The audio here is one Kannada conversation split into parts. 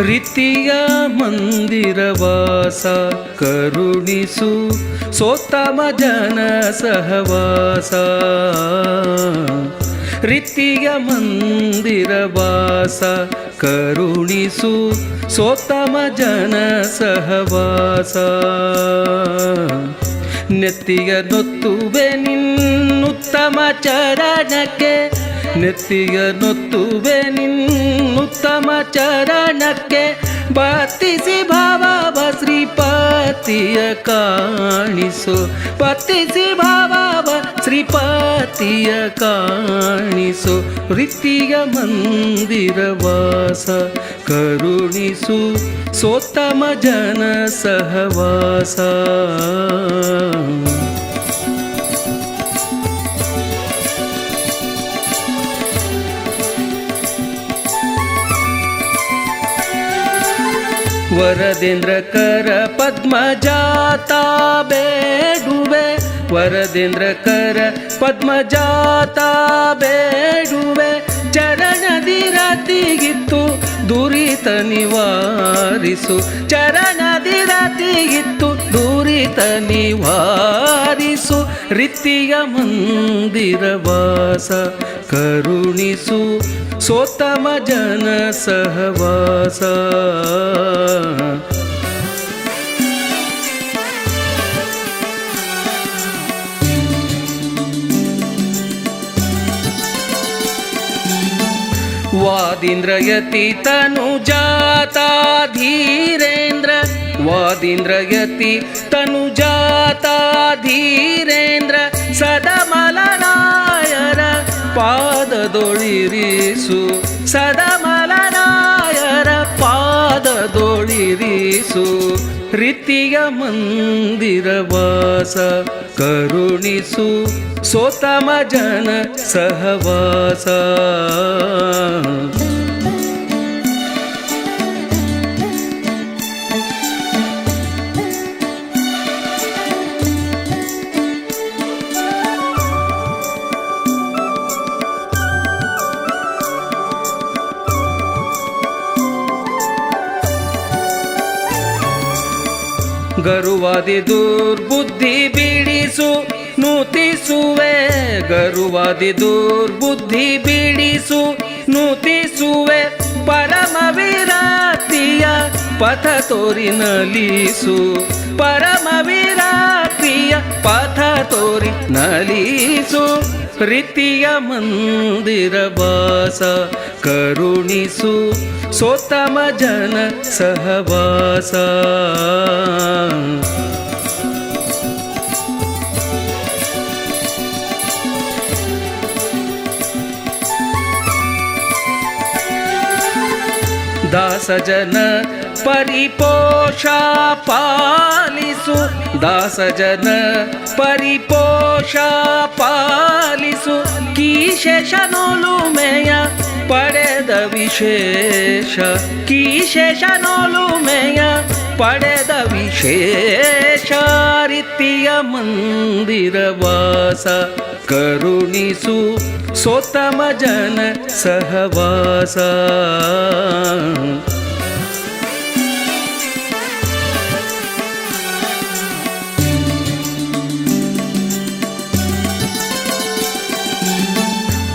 ರೀತಿಯ ಮಂದಿರವಾಸ ಕರುಣಿಸು ಸೋತ್ತಮ ಜನ ಸಹವಾಸ ರೀತಿಯ ಮಂದಿರವಾಸ ಕರುಣಿಸು ಸೋತಮ ಜನ ಸಹವಾಸ ನೆತ್ತಿಯ ನೊತ್ತುವೆ ನಿನ್ನುತ್ತಮ ಚರಣಕ್ಕೆ ನೆತ್ತಿಯ ನೊತ್ತುವೆ ನಿನ್ನುತ್ತಮ ಚರಣಕ್ಕೆ ಬತ್ತಿಸಿ ಭಾವ ಶ್ರೀಪತಿಯ ಕಾಣಿಸು. ಪತ್ತಿಸಿ ಭಾವ ಶ್ರೀಪತಿಯ ಕಾಣಿಸು. ರೀತಿಯ ಮಂದಿರವಾಸ ಕರುಣಿಸು. ಸೋತ್ತಮ ಜನ ಸಹವಾಸ. ವರದೇಂದ್ರ ಕರ ಪದ್ಮಜಾತ ಬೇಡುವೆ. ವರದೇಂದ್ರ ಕರ ಪದ್ಮಜಾತ ಬೇಡುವೆ. ಚರಣದಿ ರತಿಗಿತ್ತು, ದುರಿತ ನಿವಾರಿಸು. ಚರಣದಿ ರತಿಗಿತ್ತು, ದುರಿತ ನಿವಾರಿಸು. ರೀತಿಯ ಮಂದಿರವಾಸ ಕರುಣಿಸು ಸೋತಮ ಜನ ಸಹವಾಸ. ವಾದೀಂದ್ರಯತಿ ತನು ಜಾತ ಧೀರೇಂದ್ರ ವಾದೀಂದ್ರಯತಿ ತನು ಜಾತ ಧೀರೇಂದ್ರ ಸದಮಲನಾಯರ ಪಾದದೊಳಿರಿಸು ಸದಮಲನಾಯರ ಪಾದದೊಳಿರಿಸು ರೀತಿಯ ಮಂದಿರವಾಸ ಕರುಣಿಸು ಸೋತಮ ಜನ ಸಹವಾಸ. ಗರುವಾದಿ ದುರ್ಬುದ್ಧಿ ಬಿಡಿಸು ನೂತಿಸುವೆ ಗರುವಾದಿ ದುರ್ಬುದ್ಧಿ ಬಿಡಿಸು ನೂತಿಸುವೆ ಪರಮ ವಿರಾತಿಯ ಪಥ ತೋರಿ ನಲಿಸು, ಪರಮ ವಿರಾತಿಯ ಪಥ ತೋರಿ ನಲಿಸು. ರೀತಿಯ ಮಂದಿರ ವಾಸ ಕರುಣಿಸು ಸೋತ್ತಮ ಜನ ಸಹವಾಸ ದಾಸ ಜನ ಪರಿಪೋಷ ಪಾಲಿಸು. ದಾಸಜನ ಪರಿಪೋಷ ಪಾಲಿಸು. ಕೀಶೇಷನೊಲುಮೆಯ ಪಡೆದ ವಿಶೇಷ ಕೀಶೇಷನೊಲುಮೆಯ ಪಡೆದ ವಿಶೇಷ ರೀತಿಯ ಮಂದಿರವಾಸ ಕರುಣಿಸು ಸೋತಮ ಜನ ಸಹವಾಸ.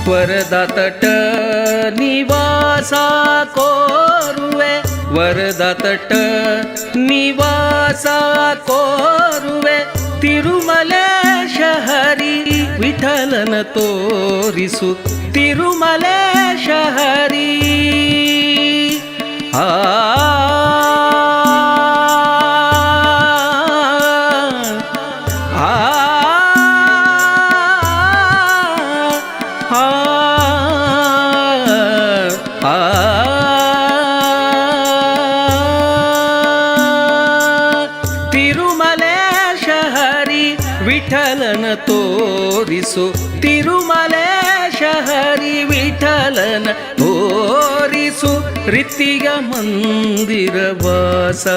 वरदतट निवासा कोरुवे. वरदतट निवासा कोरुवे. तिरुमले शहरी विठलन तोरिसु. तिरुमले शहरी ತಿರುಮಲೇಶ ಹರಿ ವಿಠಲನ ತೋರಿಸು. ತಿರುಮಲೇಶ ಹರಿ ವಿಠಲನ ತೋರಿಸು. ರೀತಿಯ ಮಂದಿರವಾಸ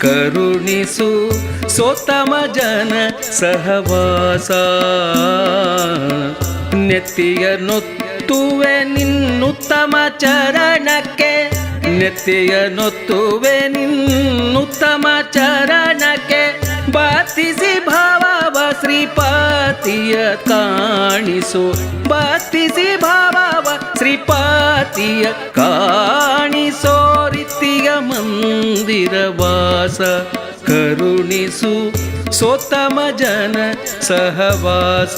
ಕರುಣಿಸು. ಸೋತಮ ಜನ ಸಹವಾಸ. ನೆತ್ತಿಯ ನೊತ್ತುವೆ ನಿನ್ನುತ್ತಮ ಚರಣಕ್ಕೆ. ನೆತ್ತಿಯ ನೊತ್ತುವೆ ನಿನ್ನುತ್ತಮ ಚರಣಕ್ಕೆ. ಬಾತಿಸಿ ಭಾವ ಶ್ರೀಪಾತಿಯ ಕಾಣಿಸು. ಬಾತಿಸಿ ಭಾವ ಶ್ರೀಪಾತಿಯ ಕಾಣಿಸೋ ರೀತಿಯ ಮಂದಿರ ವಾಸ. ಕರುಣಿಸು ಸೋತಮ ಜನ ಸಹವಾಸ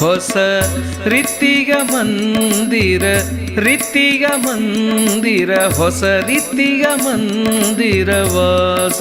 ಹೊಸ ರೀತಿಗ ಮಂದಿರ ರೀತಿಗ ಮಂದಿರ ಹೊಸ ರೀತಿಗ ಮಂದಿರ ವಾಸ